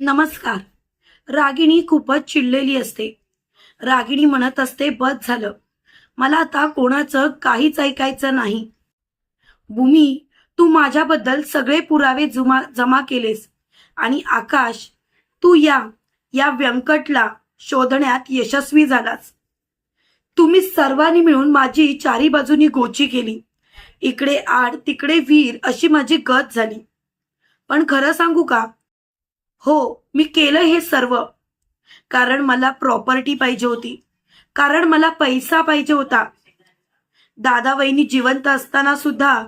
नमस्कार. रागिणी खूपच चिडलेली असते. रागिणी म्हणत असते बस झालं. मला आता कोणाचं काहीच ऐकायचं नाही. भूमी तू माझ्याबद्दल सगळे पुरावे जुमा जमा केलेस. आणि आकाश तू या या व्यंकटला शोधण्यात यशस्वी झालास. तुम्ही सर्वांनी मिळून माझी चारी बाजूनी गोची केली. इकडे आड तिकडे वीर अशी माझी गत झाली. पण खरं सांगू का? हो मी केलं हे सर्व. कारण मला प्रॉपर्टी पाहिजे होती. कारण मला पैसा पाहिजे होता. दादा वहिनी जिवंत असताना सुद्धा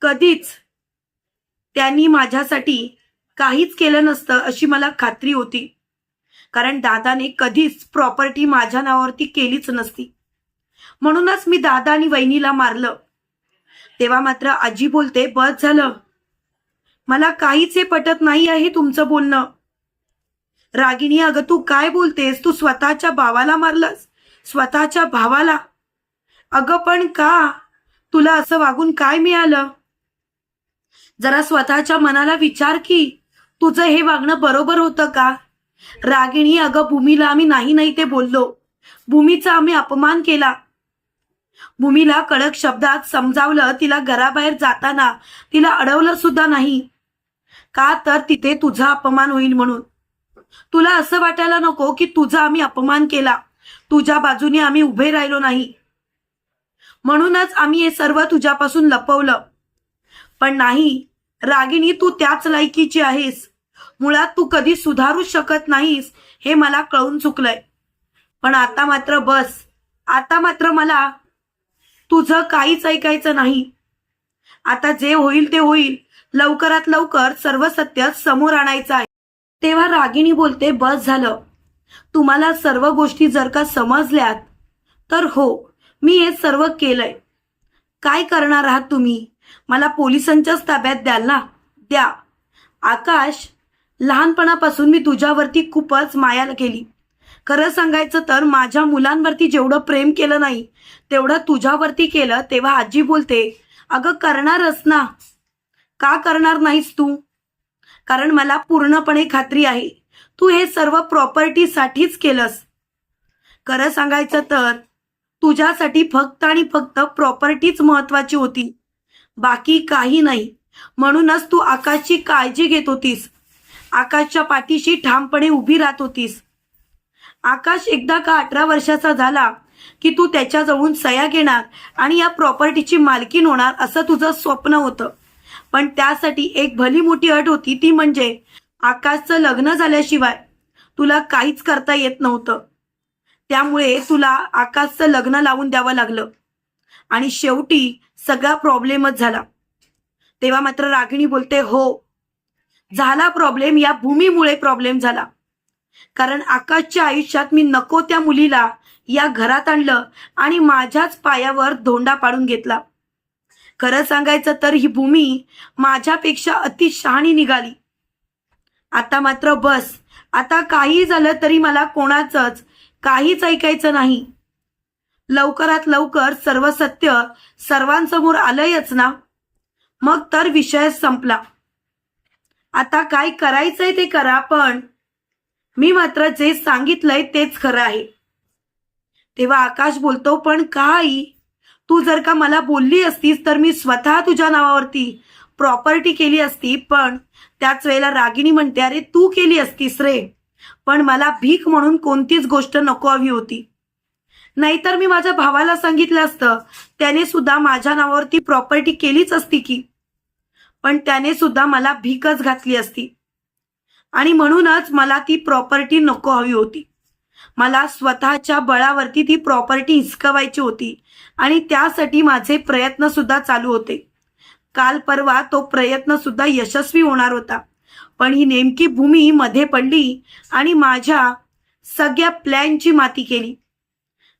कधीच त्यांनी माझ्यासाठी काहीच केलं नसतं अशी मला खात्री होती. कारण दादाने कधीच प्रॉपर्टी माझ्या नावावरती केलीच नसती. म्हणूनच मी दादा आणि वहिनीला मारलं. तेव्हा मात्र आजी बोलते बस झालं. मला काहीच हे पटत नाही आहे तुमचं बोलणं. रागिणी अगं तू काय बोलतेस? तू स्वतःच्या भावाला मारलंस. स्वतःच्या भावाला. अगं पण का? तुला असं वागून काय मिळालं? जरा स्वतःच्या मनाला विचार की तुझं हे वागणं बरोबर होतं का? रागिणी अगं भूमीला आम्ही नाही नाही ते बोललो. भूमीचा आम्ही अपमान केला. भूमीला कडक शब्दात समजावलं तिला घराबाहेर जाताना तिला अडवलं सुद्धा नाही. का तर तिथे तुझा अपमान होईल म्हणून? तुला असं वाटायला नको की तुझा आम्ही अपमान केला. तुझ्या बाजूने आम्ही उभे राहिलो नाही. म्हणूनच आम्ही हे सर्व तुझ्यापासून लपवलं. पण नाही रागिणी तू त्याच लायकीची आहेस. मुळात तू कधी सुधारू शकत नाहीस हे मला कळून चुकलंय. पण आता मात्र बस. आता मात्र मला तुझं काहीच ऐकायचं नाही. आता जे होईल ते होईल. लवकरात लवकर सर्व सत्य समोर आणायचं आहे. तेव्हा रागिणी बोलते बस झालं. तुम्हाला सर्व गोष्टी जर का समजल्यात तर हो मी हे सर्व केलंय. काय करणार आहात तुम्ही? मला पोलिसांच्याच ताब्यात द्याल ना? द्या. आकाश लहानपणापासून मी तुझ्यावरती खूपच माया केली. खरं सांगायचं तर माझ्या मुलांवरती जेवढं प्रेम केलं नाही तेवढं तुझ्यावरती केलं तेव्हा आजी बोलते अगं करणारच ना. का करणार नाहीस तू? कारण मला पूर्णपणे खात्री आहे. तू हे सर्व प्रॉपर्टीसाठीच केलंस. खरं सांगायचं तर तुझ्यासाठी फक्त आणि फक्त प्रॉपर्टीच महत्वाची होती. बाकी काही नाही. म्हणूनच तू आकाशची काळजी घेत होतीस. आकाशच्या पाठीशी ठामपणे उभी राहत होतीस. आकाश एकदा का अठरा वर्षाचा झाला की तू त्याच्याजवळून सया घेणार आणि या प्रॉपर्टीची मालकीन होणार असं तुझं स्वप्न होतं. पण त्यासाठी एक भली मोठी अट होती ती म्हणजे आकाशचं लग्न झाल्याशिवाय तुला काहीच करता येत नव्हतं. त्यामुळे तुला आकाशचं लग्न लावून द्यावं लागलं. आणि शेवटी सगळा प्रॉब्लेमच झाला. तेव्हा मात्र रागिणी बोलते हो झाला प्रॉब्लेम या भूमीमुळे प्रॉब्लेम झाला. कारण आकाशच्या आयुष्यात मी नको त्या मुलीला या घरात आणलं आणि माझ्याच पायावर धोंडा पाडून घेतला. खरं सांगायचं तर ही भूमी माझ्यापेक्षा अति शहाणी निघाली. आता मात्र बस. आता काही झालं तरी मला कोणाचंच काहीच ऐकायचं नाही. लवकरात लवकर सर्व सत्य सर्वांसमोर आलंयच ना? मग तर विषय संपला. आता काय करायचंय ते करा पण मी मात्र जे सांगितलंय तेच खरं आहे. तेव्हा आकाश बोलतो पण का आई? तू जर का मला बोलली असतीस तर मी स्वतः तुझ्या नावावरती प्रॉपर्टी केली असती पण त्याच वेळेला रागिणी म्हणते अरे तू केली असतीस रे. पण मला भीक म्हणून कोणतीच गोष्ट नको हवी होती. नाहीतर मी माझ्या भावाला सांगितलं असतं त्याने सुद्धा माझ्या नावावरती प्रॉपर्टी केलीच असती की. पण त्याने सुद्धा मला भीकच घातली असती. आणि म्हणूनच मला ती प्रॉपर्टी नको हवी होती. मला स्वतःच्या बळावरती ती प्रॉपर्टी हिसकवायची होती आणि त्यासाठी माझे प्रयत्न सुद्धा चालू होते. काल परवा तो प्रयत्न सुद्धा यशस्वी होणार होता. पण ही नेमकी भूमी मध्ये पडली आणि माझ्या सगळ्या प्लॅनची माती केली.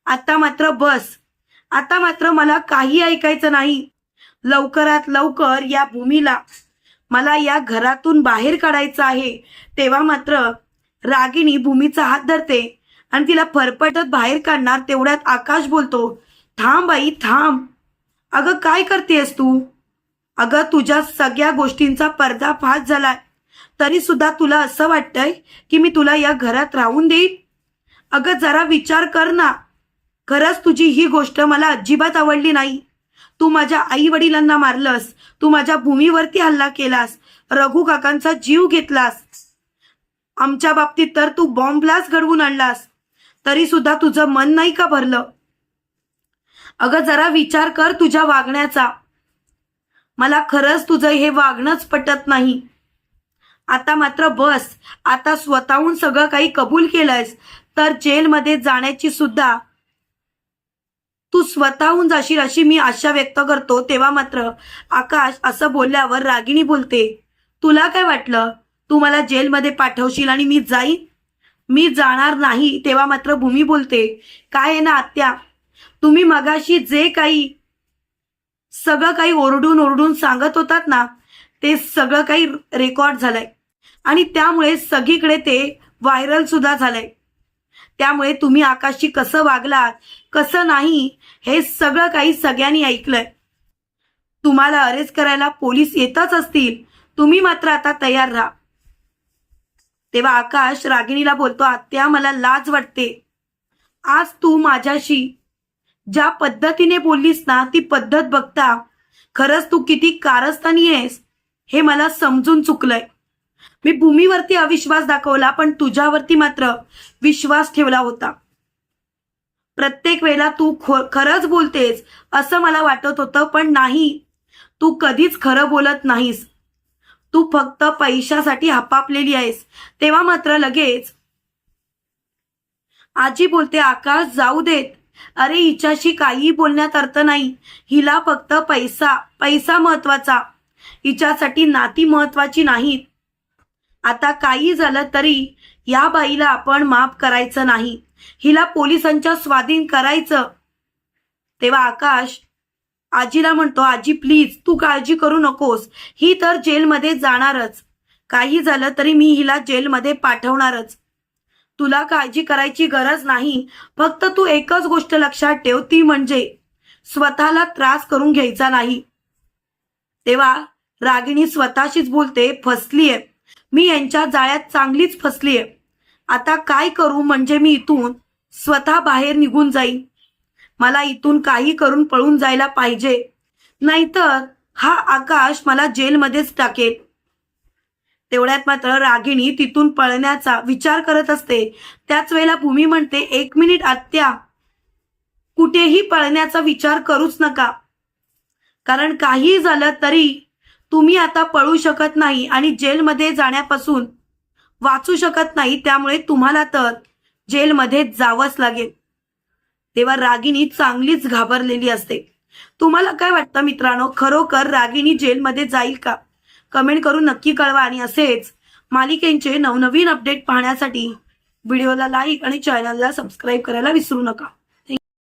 आता मात्र बस. आता मात्र मला काही ऐकायचं नाही. लवकरात लवकर या भूमीला मला या घरातून बाहेर काढायचं आहे. तेव्हा मात्र रागिणी भूमीचा हात धरते आणि तिला फरफटत बाहेर काढणार तेवढ्यात आकाश बोलतो थांब आई थांब. अगं काय करतेस तू? अगं तुझ्या सगळ्या गोष्टींचा पर्दाफाश झालाय. तरी सुद्धा तुला असं वाटतंय की मी तुला या घरात राहून देईन? अगं जरा विचार कर ना. खरंच तुझी ही गोष्ट मला अजिबात आवडली नाही. तू माझ्या आई वडिलांना मारलंस. तू माझ्या भूमीवरती हल्ला केलास रघु काकांचा जीव घेतलास. आमच्या बाबतीत तर तू बॉम्ब ब्लास्ट घडवून आणलास. तरी सुद्धा तुझं मन नाही का भरलं? अगं जरा विचार कर तुझ्या वागण्याचा. मला खरंच तुझं हे वागणंच पटत नाही. आता मात्र बस. आता स्वतःहून सगळं काही कबूल केलंयस. तर जेलमध्ये जाण्याची सुद्धा तू स्वतःहून जाशील अशी मी आशा व्यक्त करतो. तेव्हा मात्र आकाश असं बोलल्यावर रागिणी बोलते तुला काय वाटलं? तू मला जेलमध्ये पाठवशील आणि मी जाईन? मी जाणार नाही. तेव्हा मात्र भूमी बोलते काय आहे ना आत्या? तुम्ही मगाशी जे काही सगळं काही ओरडून ओरडून सांगत होतात ना ते सगळं काही रेकॉर्ड झालंय. आणि त्यामुळे सगळीकडे ते व्हायरल सुद्धा झालंय. त्यामुळे तुम्ही आकाशशी कसं वागलात कसं नाही हे सगळं काही सगळ्यांनी ऐकलंय. तुम्हाला अरेस्ट करायला पोलीस येतच असतील. तुम्ही मात्र आता तयार राहा. तेव्हा आकाश रागिणीला बोलतो आत्या मला लाज वाटते. आज तू माझ्याशी ज्या पद्धतीने बोललीस ना ती पद्धत बघता. खरंच तू किती कारस्थानी आहेस हे मला समजून चुकलंय. मी भूमीवरती अविश्वास दाखवला पण तुझ्यावरती मात्र विश्वास ठेवला होता. प्रत्येक वेळेला तू खरंच बोलतेस असं मला वाटत होतं पण नाही. तू कधीच खरं बोलत नाहीस. तू फक्त पैशासाठी हपापलेली आहेस तेव्हा मात्र लगेच. आजी बोलते आकाश जाऊ देत. अरे हिच्याशी काही बोलण्यात अर्थ नाही. हिला फक्त पैसा पैसा महत्त्वाचा हिच्यासाठी नाती महत्वाची नाहीत. आता काही झालं तरी या बाईला आपण माफ करायचं नाही. हिला पोलिसांच्या स्वाधीन करायचं. तेव्हा आकाश आजीला म्हणतो आजी प्लीज तू काळजी करू नकोस. ही तर जेलमध्ये जाणारच. काही झालं तरी मी हिला जेलमध्ये पाठवणारच. तुला काळजी करायची गरज नाही. फक्त तू एकच गोष्ट लक्षात ठेव ती म्हणजे स्वतःला त्रास करून घ्यायचा नाही. तेव्हा रागिणी स्वतःशीच बोलते फसलीय. मी यांच्या जाळ्यात चांगलीच फसलीय. आता काय करू म्हणजे मी इथून स्वतः बाहेर निघून जाईन. मला इथून काही करून पळून जायला पाहिजे. नाहीतर हा आकाश मला जेलमध्येच टाकेल. तेवढ्यात मात्र रागिणी तिथून पळण्याचा विचार करत असते. त्याच वेळेला भूमी म्हणते एक मिनिट आत्या. कुठेही पळण्याचा विचार करूच नका. कारण काही झालं तरी तुम्ही आता पळू शकत नाही आणि जेलमध्ये जाण्यापासून वाचू शकत नाही त्यामुळे तुम्हाला तर जेलमध्ये जावंच लागेल. तेव्हा रागिणी चांगलीच घाबरलेली असते. तुम्हाला काय वाटतं मित्रांनो? खरोखर रागिणी जेलमध्ये जाईल का? कमेंट करून नक्की कळवा आणि असेच मालिकेंचे नवनवीन अपडेट पाहण्यासाठी व्हिडिओला लाईक आणि चॅनलला सबस्क्राईब करायला विसरू नका.